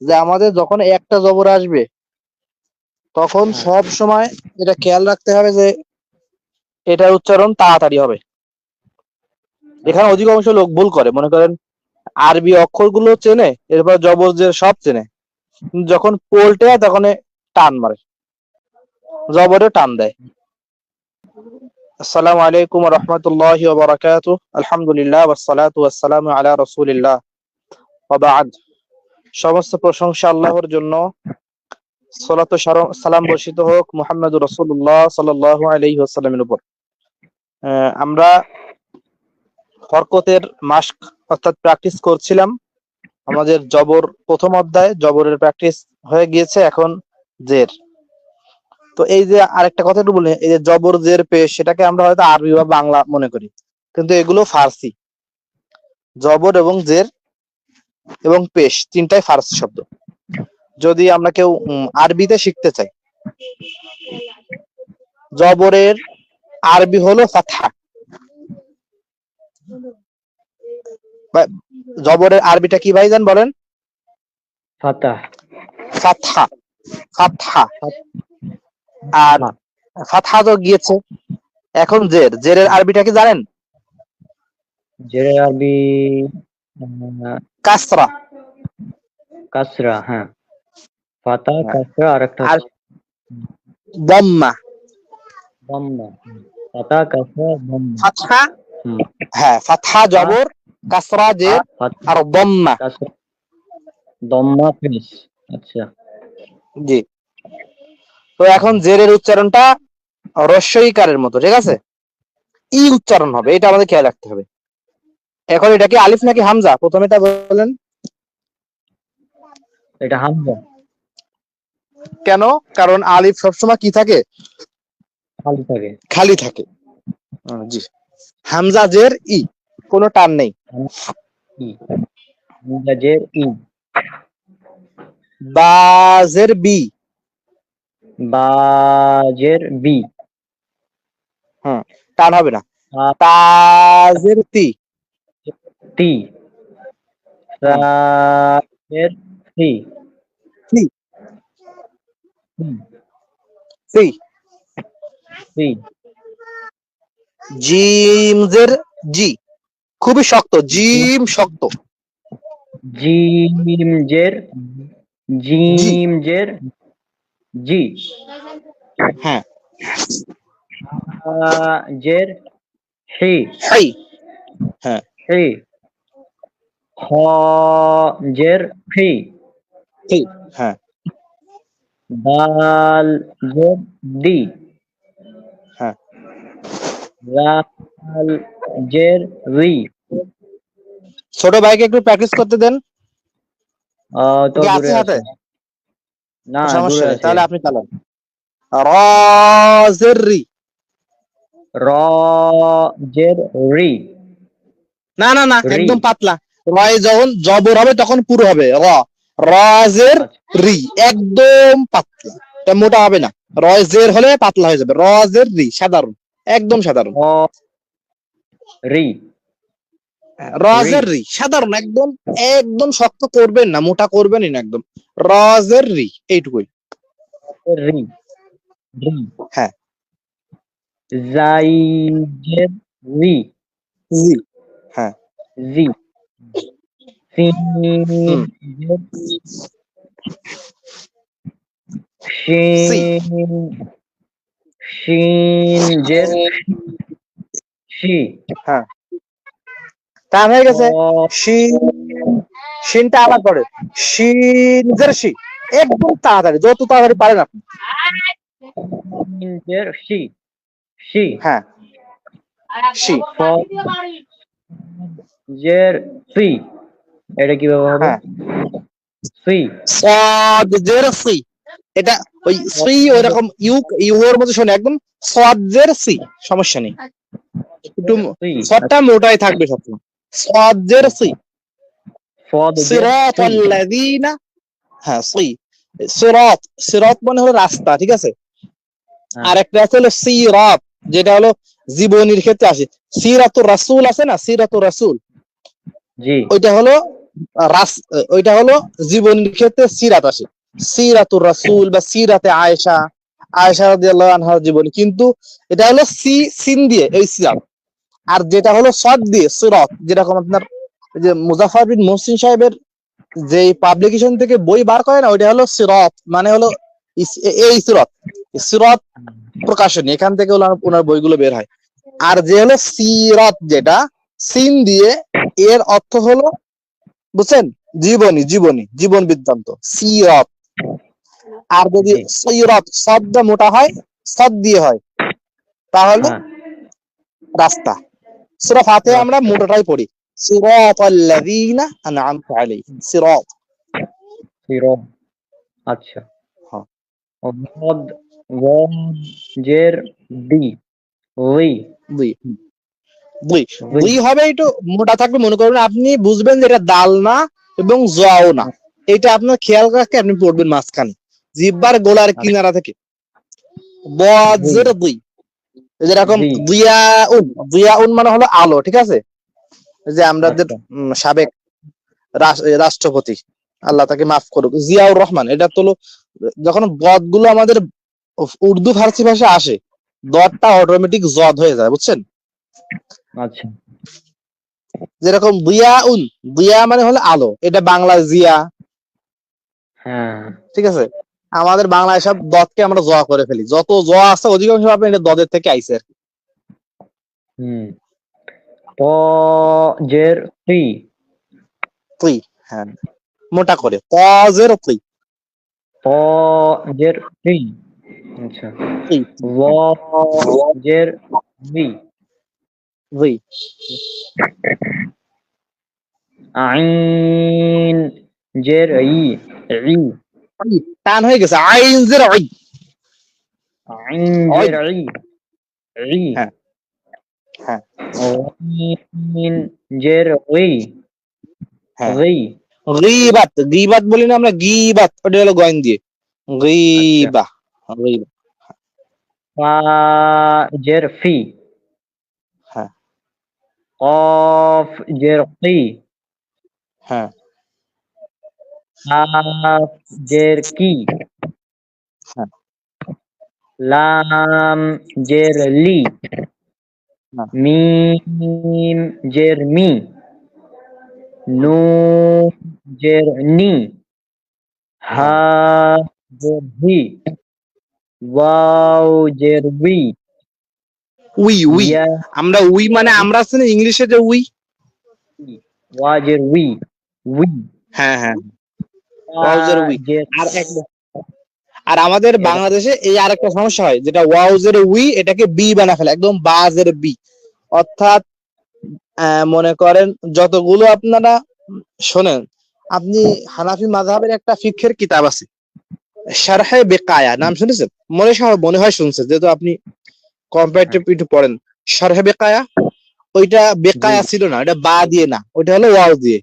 যে আমাদের যখন একটা জবর আসবে তখন হ্যাঁ। সব সময় এটা খেয়াল রাখতে হবে যে এটার উচ্চারণ তাড়াতাড়ি হবে। এখানে অধিকাংশ লোক ভুল করে। মনে করেন আরবি অক্ষরগুলো চেনে এরপর জবর যে সব চেনে। যখন পোল্টে তখন টান মারে। জবরে টান দেয়। আসসালামু আলাইকুম রহমতুল্লাহ বারাকাত আলহামদুলিল্লাহ ওয়াসসালাতু ওয়াসসালামু আলা রাসূলিল্লাহ। ওয়া বা'দ সমস্ত প্রশংসা আল্লাহর জন্য। সালাতু সালাম বর্ষিত হোক মুহাম্মদুর রাসূলুল্লাহ সাল্লাল্লাহু আলাইহি ওয়াসাল্লামের উপর। আমরা হরকতের মাস্ক অর্থাৎ প্র্যাকটিস করছিলাম। আমাদের জবর প্রথম অধ্যায়, জবরের প্র্যাকটিস হয়ে গিয়েছে, এখন জের। তো এই যে আরেকটা কথা একটু বলি, এই যে জবর, জের, পেশ, সেটাকে আমরা হয়তো আরবি বা বাংলা মনে করি। কিন্তু এগুলো ফার্সি। জবর এবং জের এবং পেশ তিনটাই ফার্সি শব্দ। যদি আমরা কেউ আরবিতে শিখতে চাই। জবরের আরবি হলো বা- জবরের আরবিটা কি ভাইজান বলেন? ফাতাহ। ফাতহা। ফাতহা। আর ফাতহা তো গিয়েছে। এখন জের। জেরের আরবিটা কি জানেন? জেরে আরবি কাসরা। কাসরা হ্যাঁ। ফাতা হ্যাঁ। কাসরা আর একটা আর দম্মা। দম্মা। ফাতা কাসরা দম্মা। ফাতহা? হ্যাঁ ফাতহা জবর কাসরা জের ফাতা আর দম্মা। দম্মা পেশ আচ্ছা। জি। তো এখন জেরের উচ্চারণটা রস্যইকারের মতো ঠিক আছে? ই উচ্চারণ হবে এটা আমাদের খেয়াল রাখতে হবে। এখন এটা কি আলিফ নাকি হামজা? প্রথমে তা বলেন। এটা হামজা। কেন? কারণ আলিফ সবসময় কি থাকে? খালি থাকে। খালি থাকে। জি। হামজা জের ই। কোনো টান নেই। হামজা জের ই। বাজের বি। বাজের বি। টান হবে না। তাজের তি। রাজের সি সি। হুম, সি সি জিমজের জি। খুবই শক্ত জিম শক্ত। জিম জের জিম জের জি। হ্যাঁ। জের হি। হাই। হি। খ জের ফি হি হ্যাঁ। দাল জের দি। হ্যাঁ। রাল জের রি। ছোট ভাইকে একটু প্র্যাকটিস করতে দেন। তো দূরে হাতে না সমস্যা তাহলে আপনি চালান। রাজের রি। র জের রি। না না না একদম পাতলা। রয় যখন জবর হবে তখন পুরো হবে। র। রাজের রি। একদম পাতলা। এটা মোটা হবে না। রয়েজের হলে পাতলা হয়ে যাবে। রজের রি। সাধারণ। একদম সাধারণ। র। রি। রজের রি। সাধারণ। একদম একদম শক্ত করবেন না। মোটা করবেন না একদম। রজের রি। এইটুকুই। রি। হ্যাঁ। জাই জের রি। জি। জি। সিন হুম। জের শিন শিন জের শি টান হয়ে গেছে। শিন শিনটা আবার পড়ে। শিন জের শি একদম তাড়াতাড়ি যত তাড়াতাড়ি পারেন আপনি জের শি শি হ্যাঁ। শি জের সি এটা কীভাবে হবে? হ্যাঁ। সি সদ জের সি এটা ওই সি ওই রকম ইউ ইউর মধ্যে শোনে একদম সদ জের সি সমস্যা নেই। একটু সি সদটা মোটাই থাকবে সবসময়। সদ জের সি সিরাত। আল্লাযীনা হ্যাঁ সি সিরাত সিরাত মানে হলো রাস্তা ঠিক আছে? হ্যাঁ। আর একটা আছে হলো সিরাত যেটা হলো জীবনীর ক্ষেত্রে আসে। সিরাতুর রাসূল আছে না? সিরাতুর রাসূল। জি। ওইটা হলো ওইটা হলো জীবনের ক্ষেত্রে সিরাত আসে। সিরাতুর রাসুল বা সিরাতে আয়েশা আয়েশা রাদিয়াল্লাহু আনহার জীবনী। কিন্তু এটা হলো সি, সিন দিয়ে, এই সিরাত। আর যেটা হলো সদ দিয়ে, সিরাত, যেরকম আপনার যে মুজাফফর বিন মুহসিন সাহেবের যে পাবলিকেশন থেকে বই বার করে না, ওইটা হলো সিরাত মানে হলো এই সিরাত। সিরাত প্রকাশনী, এখান থেকে ওনার বইগুলো বের হয়। আর যে হলো সিরাত যেটা, সিন দিয়ে, এর অর্থ হলো বুঝছেন? জীবনী জীবনী জীবন বৃত্তান্ত। সিরাত। আর যদি জি। সৈরত শব্দ মোটা হয় সদ দিয়ে হয় তাহলে হ্যাঁ। রাস্তা। সূরা ফাতিহা আমরা মোটাটাই পড়ি। সিরাতাল্লাযীনা আন'আমতা আলাইহিম। সিরাত। সিরাত। আচ্ছা। হ্যাঁ। ওয়াদ ওয়াদ জের ডি ওই দুই দুই দুই। দুই হবে একটু মোটা থাকবে মনে করবেন আপনি বুঝবেন যে এটা দাল না এবং জও না। এটা আপনার খেয়াল রাখে আপনি পড়বেন মাঝখানে। জিব্বার গোলার কিনারা থেকে। বজ্র দুই। যেরকম দিয়াউন মানে হলো আলো ঠিক আছে? যে আমরা সাবেক রাষ্ট্রপতি আল্লাহ তাকে মাফ করুক। জিয়াউর রহমান এটা তো যখন বদগুলো আমাদের উর্দু ফার্সি ভাষা আসে দরটা অটোমেটিক জদ হয়ে যায় বুঝছেন? আচ্ছা। যেরকম দিয়াউন দিয়া মানে হলো আলো এটা বাংলা জিয়া। হ্যাঁ। ঠিক আছে? আমাদের বাংলায় সব দদকে আমরা জ করে ফেলি। যত জ আছে অধিকাংশ ভাবে এটা দদের থেকে আইছে। আর কি। হুম। প জের তি। তুই হ্যাঁ। মোটা করে। কজের তুই প জের তি। আচ্ছা। তুই জের বি তুই আইন জের ই ই টান হয়ে গেছে আইন জের আই আইন। জের ই ই হ্যাঁ। হ্যাঁ। আইন জের ওই হ্যাঁ। ওই গিবাত গিবাত বলি না আমরা গিবাত ওটা হলো গয়েন দিয়ে গিবা গিবা ফা জের ফি হ্যাঁ। কফ জের কি হ্যাঁ কাফ জের কি হ্যাঁ। লাম জের লি হ্যাঁ। মিম জের মি নুন জের নি হা জের হি ওয়াও জের উই উই। আমরা উই মানে আমরা আছে না ইংলিশে যে উই। ওয়া জের উই উই। হ্যাঁ হ্যাঁ। ওয়াউজের উই। আর আর আমাদের বাংলাদেশে এই আরেকটা সমস্যা হয় যেটা ওয়াউজের উই এটাকে বি বানা ফেলে একদম বাজের বি। অর্থাৎ মনে করেন যতগুলো আপনারা শোনেন আপনি হানাফি মাযহাবের একটা ফিকহের কিতাব আছে শারহে বেকায়া নাম শুনেছেন? মনে হয় মনে হয় শুনছেন যেহেতু আপনি কম্পারেটিভ একটু পড়েন। শারহে বেকায়া ওইটা বেকায়া ছিল না ওটা বা দিয়ে না ওইটা হলো ওয়াও দিয়ে।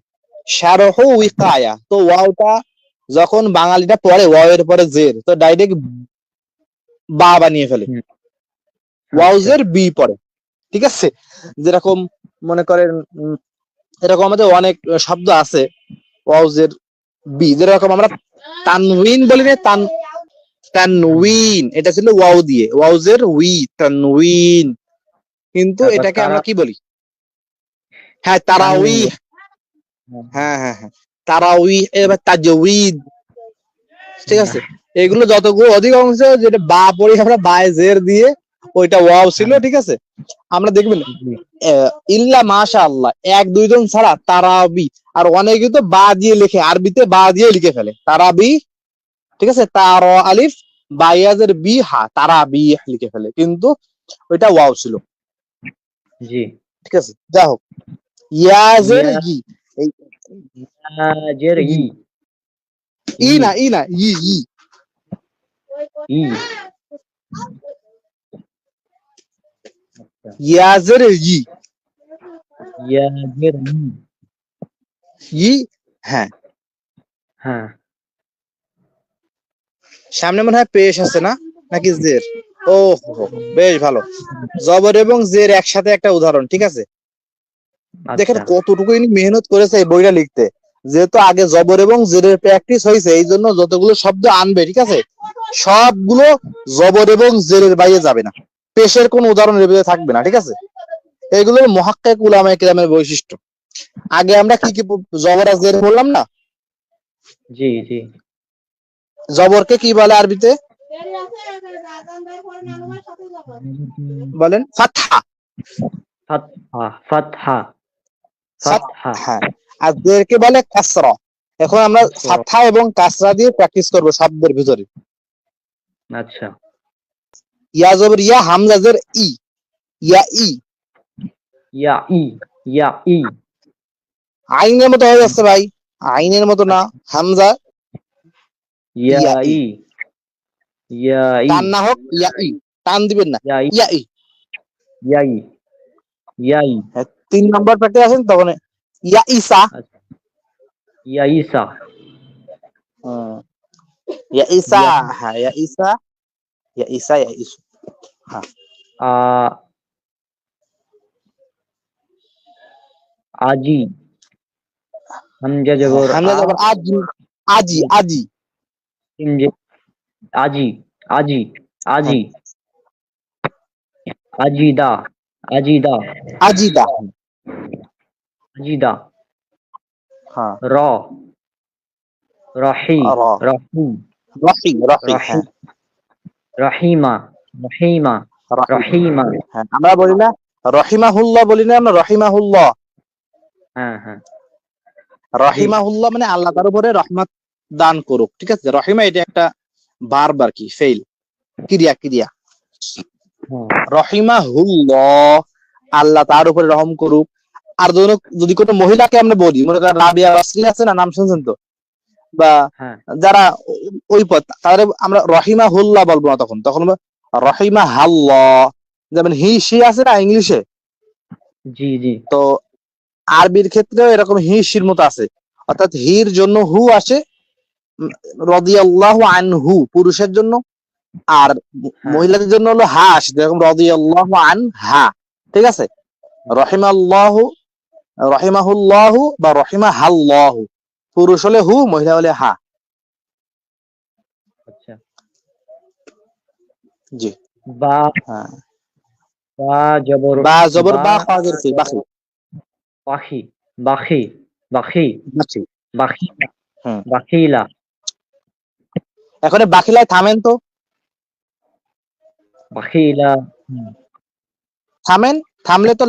শারহ উইকায়া তো ওয়াওটা যখন বাঙালিটা পড়ে ওয়াও এর পরে জের তো ডাইরেক্ট বা বানিয়ে ফেলে। ওয়াউজের বি পড়ে ঠিক আছে? যেরকম মনে করেন এরকম আমাদের অনেক শব্দ আছে ওয়াউজের বি যেরকম আমরা তানউইন বলি না তান তানউইন। এটা ছিল ওয়াও দিয়ে। ওয়াউজের উই তানউইন। কিন্তু এটাকে আমরা কি বলি? হ্যাঁ তারাউই। হ্যাঁ হ্যাঁ হ্যাঁ তারাউই এবার তাজউইদ। ঠিক আছে? এগুলো যতগুলো অধিকাংশ যেটা বা পড়ি আমরা বায় জের দিয়ে ওইটা ওয়াও ছিল ঠিক আছে? আমরা দেখবেন ইল্লা মাশা আল্লাহ এক দুইজন ছাড়া তারাবি। আর অনেকে তো বা দিয়ে লিখে আরবিতে বা দিয়ে লিখে ফেলে। তারাবি ঠিক আছে? তার আলিফ বাইয়াজের বি হা তারাবি লিখে ফেলে। কিন্তু ওইটা ওয়াও ছিল। জি। ঠিক আছে? যা হোক। ইয়াজের ইয়া- ই। ইয়া ই। ই না ই না ই ই। ই। ইয়াজের ই। ইয়া জের ই। ই হ্যাঁ। হ্যাঁ। সামনে মনে হয় পেশ আছে না? নাকি জের? ও বেশ ভালো। জবর এবং জের একসাথে একটা উদাহরণ ঠিক আছে? দেখেন আচ্ছা কতটুকু ইনি মেহনত করেছে এই বইটা লিখতে। যেহেতু আগে জবর এবং জেরের প্র্যাকটিস হয়েছে এই জন্য যতগুলো শব্দ আনবে ঠিক আছে? সবগুলো জবর এবং জেরের বাইরে যাবে না। পেশের কোন উদাহরণ থাকবে না ঠিক আছে? এগুলো মহাক্কাক উলামায়ে কিরামের বৈশিষ্ট্য। আগে আমরা কি কি জবর আর জের বললাম না? জি জি। জবরকে কি বলে আরবিতে? বলেন। ফাতহা। ফাতহা ফাতহা ফাতহা। আর জেরকে বলে কাসরা। এখন আমরা। ফাতহা এবং কাসরা দিয়ে প্র্যাকটিস করব শব্দের ভিতরে। আচ্ছা। ইয়া জবর ইয়া হামজা জের ই। ইয়া ই। ইয়া ই ইয়া ই। আইনের মতো হয়ে যাচ্ছে ভাই। আইনের মতো না। হামজা ইয়া ইয়া ই। ই ইয়া ই টান না হোক ইয়া ই টান দিবেন না ইয়া ই ইয়া ই ইয়া ই ইয়া ই হ্যাঁ, তিন নম্বর প্র্যাকটিস আছেন তখন ইয়া ইসা আচ্ছা ইয়া ইসা হুম। ইয়া ইসা ইয়া- হ্যাঁ ইয়া ইসা ইয়া ইসা ইয়া ইসু আ আজি হামজা জবর হামজা আ, জবর আজি আজি আজি সিম যে- আজি আজি আজি আজিদা আজিদা আজিদা আজিদা হ্যাঁ র রহি। রহিম রহি রহি রহি রহিমা রহিমা রহিমা আমরা বলি না রহিমাহুল্লাহ বলি না আমরা রহিমাহুল্লাহ হ্যাঁ হ্যাঁ রহিমাহুল্লাহ মানে আল্লাহ তার উপরে রহমত। দান করুক ঠিক আছে? রহিমা এটা একটা বারবার আর কি ফেল ক্রিয়া ক্রিয়া। হ্যাঁ রহিমাহুল্লাহ আল্লাহ তার উপরে রহম করুক। আর ধরুন যদি কোনো মহিলাকে আমরা বলি মনে করেন রাবিয়া রাসলি আছে না নাম শুনছেন তো? বা হ্যাঁ। যারা ওই পথ তাদের আমরা রহিমা হুল্লাহ বলব না তখন। তখন রহিমা হাল্লাহ যেমন হি সি আছে না ইংলিশে? জি জি। তো আরবির ক্ষেত্রেও এরকম হি সির মতো আছে। অর্থাৎ হির জন্য হু আসে রদিয়াল্লাহু আনহু পুরুষের জন্য। আর হ্যাঁ। মহিলাদের জন্য হলো হাস যেরকম রদিয়াল্লাহু আন হা ঠিক আছে? রহিমাল্লাহু রহিমাহুল্লাহু বা রহিমাহাল্লাহু। পুরুষ হলে হু মহিলা হলে হা। আচ্ছা। জি। বা হ্যাঁ। বা জবর বা জবর বা খাজের ফি বাখি। বাখি বাখি বাখি। বাখি। বাখি বাখিলা। এখন বাকিলায় থামেন তো। বাখিলা। থামেন থামলে তো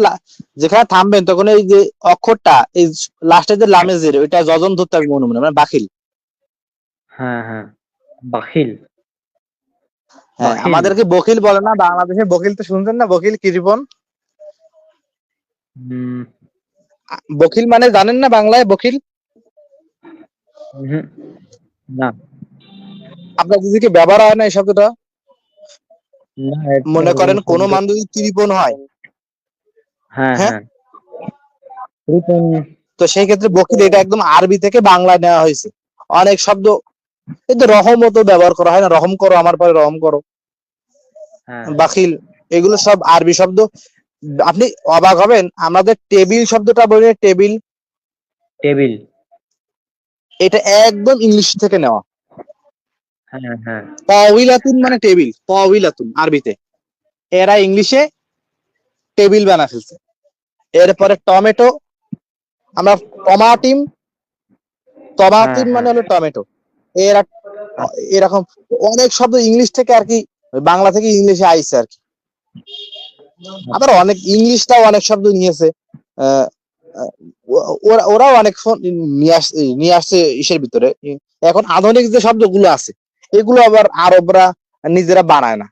যেখানে থামবেন তখন এই যে অক্ষরটা এই লাস্টে যে লামে জেরে ওইটা যজন ধরতে হবে মনে মনে মানে বাখিল। হ্যাঁ হ্যাঁ। বাখিল। হ্যাঁ আমাদেরকে বকিল বলে না বাংলাদেশে বকিল তো শুনছেন না? বকিল হুম। বকিল মানে জানেন না বাংলায় বকিল না। আপনার দিদিকে ব্যবহার হয় না এই শব্দটা মনে করেন কোন মানুষ যদি কৃপন হয়। হ্যাঁ হ্যাঁ? হ্যাঁ। তো সেই ক্ষেত্রে বকিল এটা একদম আরবি থেকে বাংলায় নেওয়া হয়েছে। অনেক শব্দ এই তো রহমত ব্যবহার করা হয় না রহম করো আমার পরে রহম করো। হ্যাঁ। বাকিল এগুলো সব আরবি শব্দ। আপনি অবাক হবেন আমাদের টেবিল শব্দটা বলি টেবিল টেবিল। এটা একদম ইংলিশ থেকে নেওয়া। হ্যাঁ হ্যাঁ। মানে টেবিল পাওইলাতুন আরবিতে। এরা ইংলিশে টেবিল বানা ফেলছে। এরপরে টমেটো আমরা টমাটিম টমাটিম হ্যাঁ, মানে হলো টমেটো। এরা এরকম অনেক শব্দ ইংলিশ থেকে আর কি বাংলা থেকে ইংলিশে আইছে আর কি। আবার অনেক ইংলিশটাও অনেক শব্দ নিয়েছে। ওরা ওরাও অনেক নিয়ে আসছে ইসের ভিতরে। এখন আধুনিক যে শব্দগুলো আছে এগুলো আবার আরবরা নিজেরা বানায় না।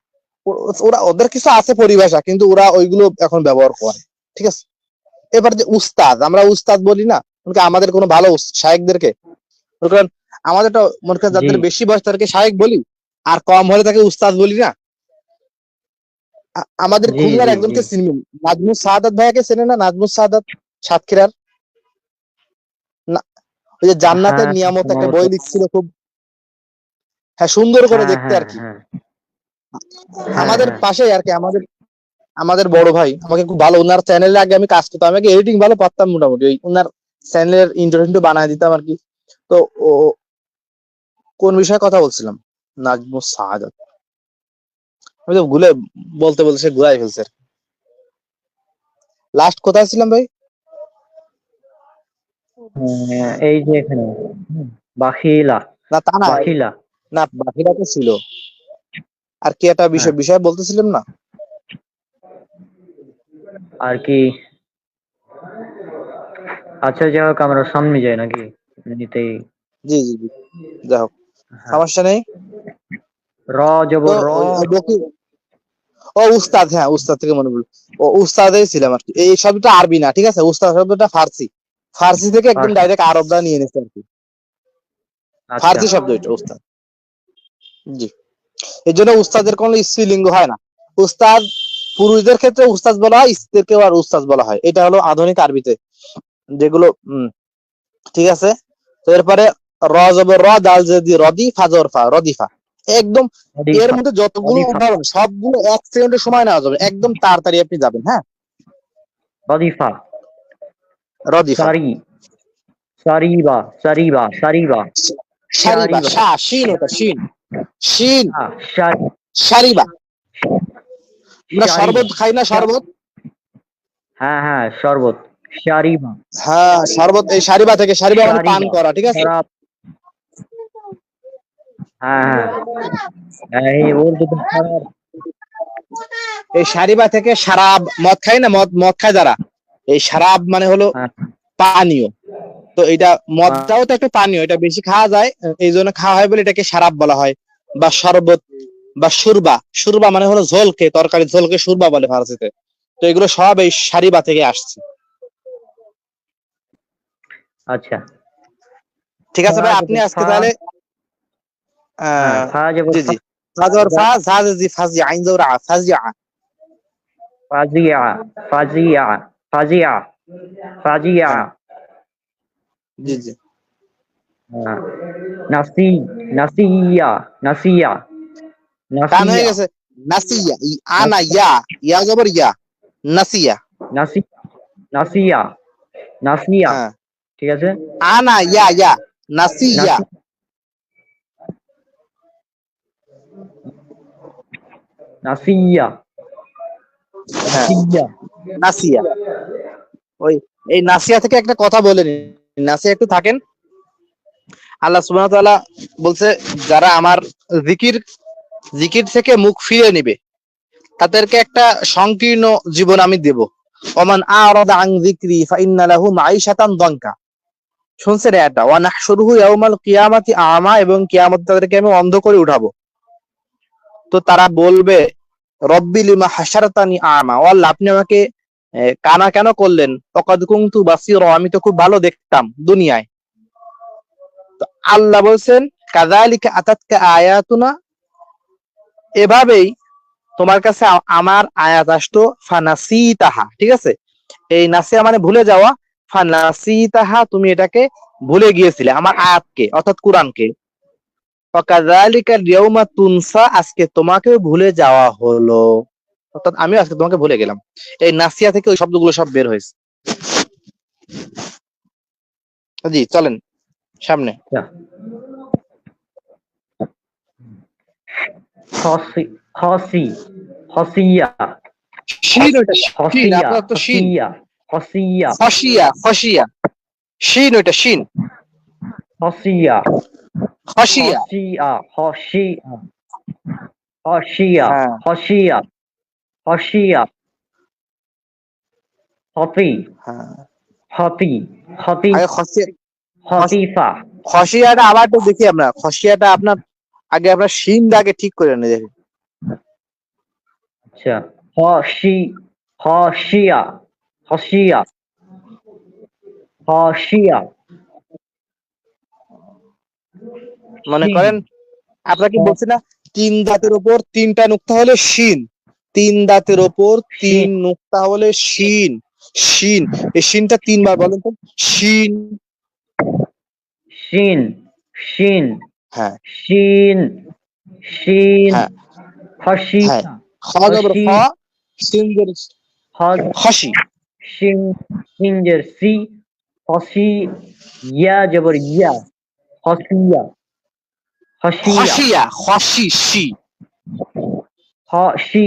ওরা ওদের কিছু আছে পরিভাষা কিন্তু ওরা ওইগুলো এখন ব্যবহার করে। ঠিক আছে? এবার যে উস্তাদ আমরা উস্তাদ বলি না মনে আমাদের কোনো ভালো শায়েকদেরকে। মনে করেন আমাদেরটা মনে করেন যাদের বেশি বয়স তাদেরকে শায়েক বলি আর কম হলে তাকে উস্তাদ বলি না। আমাদের খুলনার একজনকে জি। চিনবেন নাজমুস সাদাত ভাইয়াকে চেনে না? নাজমুস সাদাত সাতক্ষীরার? না ওই যে জান্নাতের হ্যাঁ, নিয়ামত একটা বই লিখছিল খুব হ্যাঁ সুন্দর করে হ্যাঁ, দেখতে হ্যাঁ, আর কি। হ্যাঁ। আমাদের। পাশেই আর কি আমাদের আমাদের বড় ভাই আমাকে খুব ভালো ওনার চ্যানেলে আগে আমি কাজ করতাম আমাকে এডিটিং ভালো পারতাম মোটামুটি ওই ওনার চ্যানেলের ইন্টারভিউ বানায় দিতাম আর কি। তো ও কোন বিষয়ে কথা বলছিলাম? নাজমুস সাহাদাত আমি তো ভুলে বলতে বলতে সে ঘুরাই ফেলছে লাস্ট কোথায় ছিলাম ভাই? এই যে এখানে বাখিলা। না তা না বাখিলা। না বাকিরা তো ছিল। আর কি একটা বিষয় হ্যাঁ। বিষয় বলতেছিলাম না? আর কি? আচ্ছা যাই হোক আমরা সামনে যাই নাকি? এমনিতেই জি জি জি। যাই হোক হ্যাঁ। সমস্যা নেই? র তো র। ও উস্তাদ হ্যাঁ উস্তাদ থেকে মনে পড়ল। ও উস্তাদেই ছিলাম আর কি। এই শব্দটা আরবি না ঠিক আছে? উস্তাদ শব্দটা ফার্সি। ফার্সি থেকে একদম ডাইরেক্ট আরবটা নিয়ে নিচ্ছে আর কি। আচ্ছা। ফার্সি শব্দ এটা উস্তাদ। জি। এর জন্য উস্তাদের কোনো স্ত্রীলিঙ্গ হয় না। উস্তাদ পুরুষদের ক্ষেত্রে উস্তাদ বলা হয় স্ত্রীদেরকেও আর উস্তাদ বলা হয়। এটা হলো আধুনিক আরবিতে। যেগুলো ঠিক আছে? তো এরপরে র জবর র দাল যদি রদি ফাজর ফা রদিফা। একদম এর মধ্যে যতগুলো উদাহরণ সবগুলো এক সেকেন্ডের সময় নেওয়া যাবে। একদম তাড়াতাড়ি আপনি যাবেন হ্যাঁ? রদিফা। রদিফা। সারি। সারিবা সারিবা সারিবা। শারিবা। শা শিন ওটা শিন। শিন হ্যাঁ, সারি শারিবা আমরা। শরবত খাই না শরবত? হ্যাঁ হ্যাঁ শরবত। সারিবা হ্যাঁ শরবত এই শারিবা থেকে শারিবা মানে পান করা ঠিক আছে? শরাব হ্যাঁ হ্যাঁ। এই শরাব শারিবা থেকে শারাব মদ খাই না? মদ মদ খায় যারা? এই শারাব মানে হলো হ্যাঁ। পানীয়। তো এটা মদটাও তো একটা পানীয় এটা বেশি খাওয়া যায় এই জন্য খাওয়া হয় বলে এটাকে সারাপ বলা হয় বা শরবত বা সুরবা। সুরবা মানে হলো ঝোলকে তরকারি ঝোলকে সুরবা বলে ফার্সিতে। তো এগুলো সব এই সারিবা থেকে আসছে। আচ্ছা। ঠিক আছে ভাই আপনি আজকে তাহলে জি জি। ফাজর জি ফাজি আইন ফাজিয়া ফাজিয়া ফাজিয়া ফাজিয়া জি জি। নাসি নাসিয়া নাসিয়া কান হয়ে গেছে। নাসিয়া আনা ইয়া। ইয়া জবর ইয়া। নাসিয়া। নাসি নাসিয়া নাসিয়া। হ্যাঁ। ঠিক আছে? আনা ইয়া ইয়া। নাসিয়া। নাসিয়া। হ্যাঁ। নাসিয়া। নাসিয়া। ওই এই নাসিয়া থেকে একটা কথা বলে নিন নাসিয়া একটু থাকেন। আল্লাহ সুবহানাহু ওয়া তাআলা বলছে, যারা আমার জিকির জিকির থেকে মুখ ফিরে নেবে, তাদেরকে একটা সংকীর্ণ জীবন আমি দেব। ওমান আরাদা আন যিকরি ফাইন্না লাহু মাঈশাতান দঙ্কা। শুনছেন এটা ওয়া নাহশুরুহু ইয়াউমাল কিয়ামাতি আমা এবং কিয়ামত তাদেরকে আমি অন্ধ করে উঠাবো। তো তারা বলবে, রব্বি লিমা হাসারাতানি আমা। ও আল্লাহ আপনি আমাকে কানা কেন করলেন? অকাদ কুনতু বাসিরা, আমি তো খুব ভালো দেখতাম দুনিয়ায়। তো আল্লাহ বলছেন, কাযালিকা আতাতকা আয়াতুনা? এভাবেই তোমার কাছে আমার আয়াত আসতো, ফানাসিতাহা ঠিক আছে? এই নাসিয়া মানে ভুলে যাওয়া, ফানাসিতাহা তুমি এটাকে ভুলে গিয়েছিলে, আমার আয়াতকে, অর্থাৎ কোরআনকে। ওয়াকাযালিকা ইয়াউমা তুনসা আজকে তোমাকেও ভুলে যাওয়া হলো। অর্থাৎ আমিও আজকে তোমাকে ভুলে গেলাম এই নাসিয়া থেকে ওই শব্দগুলো সব বের হয়েছে। জি চলেন সামনে। শিন শিন আপনার তো শিন। শিন শিন। খসিয়া খসিয়া খতি খতি আগে খসিয়া খতিফা খসিয়াটা আবার তো দেখি আমরা। খসিয়াটা আপনার আগে আপনার শিনটা আগে ঠিক করে নিয়ে দেখি। আচ্ছা খসি খসিয়া খসিয়া খসিয়া মনে শিন। করেন? আপনাকে বলছি না? তিন দাঁতের উপর তিনটা নুক্তা হলে শিন। তিন দাঁতের ওপর তিন নুক্তা হলে শিন শিন। এই শিনটা তিনবার বলেন তো। শিন। শিন শিন। হ্যাঁ। শিন শিন। হ্যাঁ। জের খসি শিন সিনজের সি। হসি ইয়া জবর ইয়া। হসিয়া। হসিয়া। খসি সি। হসি।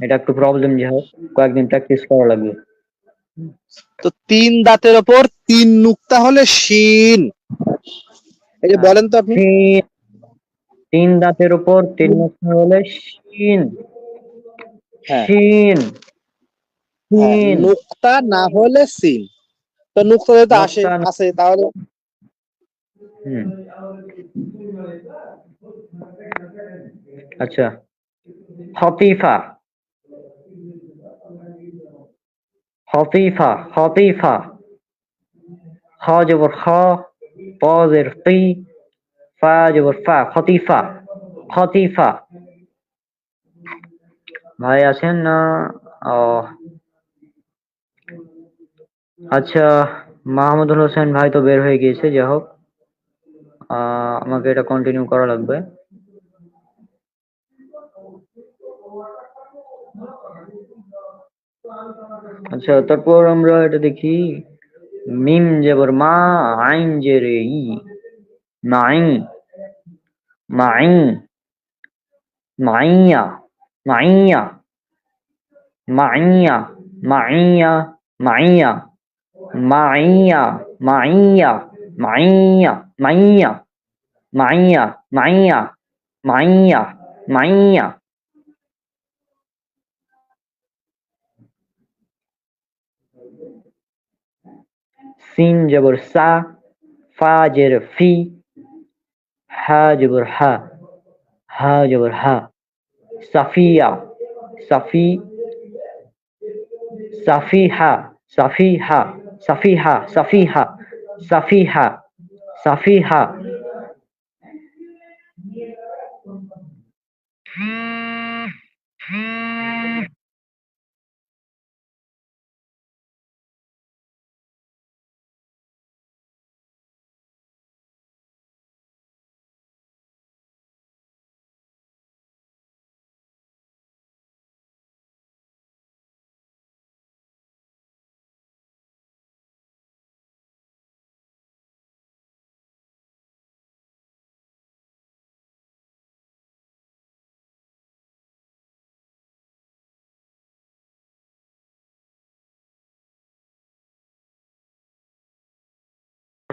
এটা একটু প্রবলেম যে হয় কয়েকদিন প্র্যাকটিস করা লাগবে। তো তিন দাঁতের ওপর তিন নুক্তা হলে শিন। এই যে বলেন তো আপনি। তিন দাঁতের উপর তিন হলে শিন। হ্যাঁ। শিন। হ্যাঁ, শিন। নুক্তা না হলে সিন তো নুক্তা যেহেতু আসে নুক্তা আছে তাহলে হুম। আচ্ছা। হতিফা। হতিফা হতিফা। খ জবর খ, প জের কি ফা জবর ফা, খতিফা খতিফা। ভাই আছেন না? ও। আচ্ছা মাহমুদুল হোসেন ভাই তো বের হয়ে গিয়েছে, যাই হোক। আমাকে এটা কন্টিনিউ করা লাগবে। আচ্ছা তারপর আমরা এটা দেখি মিম জবর মা আইন জেরে ই মাই মাই মাইয়া মাইয়া মাইয়া মাইয়া মাইয়া মাইয়া মাইয়া মাইয়া মাইয়া মাইয়া মাইয়া মাইয়া মাইয়া سين جبر سا فا جر في ها جبر ها ها جبر ها. صفية صفي صفيحة صفيحة صفيحة صفيحة صفيحة صفيحة.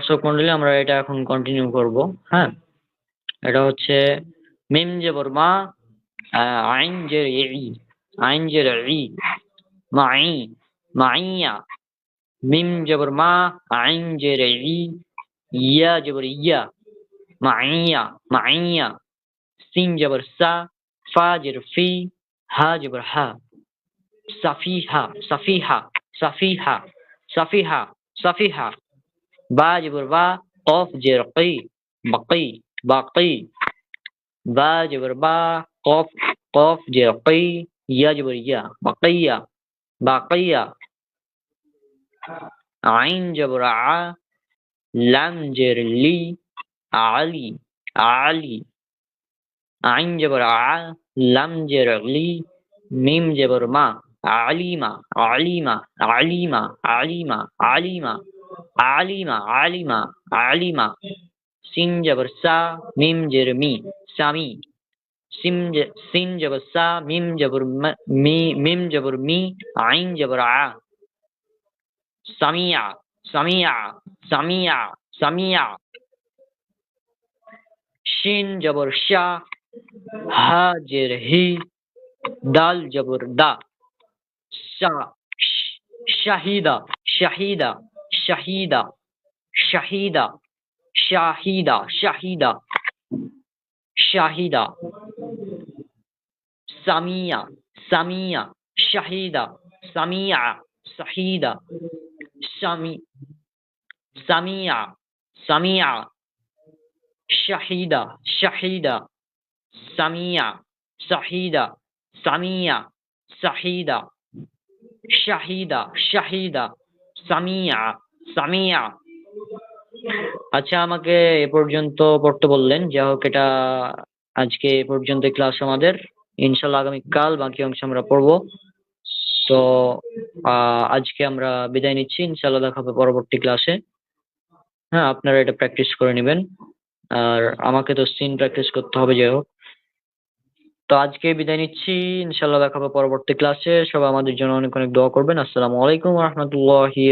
দর্শক মন্ডলী আমরা এটা এখন কন্টিনিউ করব হ্যাঁ? এটা হচ্ছে মিম জবর মা আহ, আইন জের ই আইন জের ই মাই মাইয়া মিম জবর মা আইন জের ই ইয়া জবর ইয়া। মাইয়া মাইয়া সিন জবর সা ফা জের ফি হা জবর হা। সাফিহা সাফিহা সাফিহা সাফিহা সাফিহা با جبر با قوف جر قي بقي باقي با جبر با قوف قاف جر يا جبر بقية باقية عين جبر ع لام جر لي علي علي عين جبر ع لام جر لي ميم جبر ما عليمة عليمة عليمة عليمة عليمة आलिमा आलिमा आलिमा। Sin जबर सा मिम जर मी सामी। सिम ज, सिन जबर सा मिम जबर मी मिम जबर मी आइन जबर आ। समिया समिया समिया समिया। शिन जबर हा जर ही दाल जबर दा शा Shahida Shahida. shahida, shahida, shahida, shahida, shahida, samia, samia, shahida, samia, shahida, sami, samia, samia, shahida, shahida, samia, shahida, samia, shahida, shahida, shahida. Samia Samia. আচ্ছা আমাকে এ পর্যন্ত পড়তে বললেন। যা হোক, এটা আজকে এ পর্যন্ত ক্লাস আমাদের। ইনশাল্লাহ আগামীকাল বাকি অংশ আমরা পড়ব। তো আজকে আমরা বিদায় নিচ্ছি। ইনশাল্লাহ দেখা হবে পরবর্তী ক্লাসে হ্যাঁ আপনারা এটা প্র্যাকটিস করে নেবেন। আর আমাকে তো সিন প্র্যাকটিস করতে হবে, যাই হোক। তো আজকে বিদায় নিচ্ছি। ইনশাল্লাহ দেখা হবে পরবর্তী ক্লাসে সবাই আমাদের জন্য অনেক অনেক দোয়া করবেন। আসসালামু আলাইকুম রহমতুল্লাহি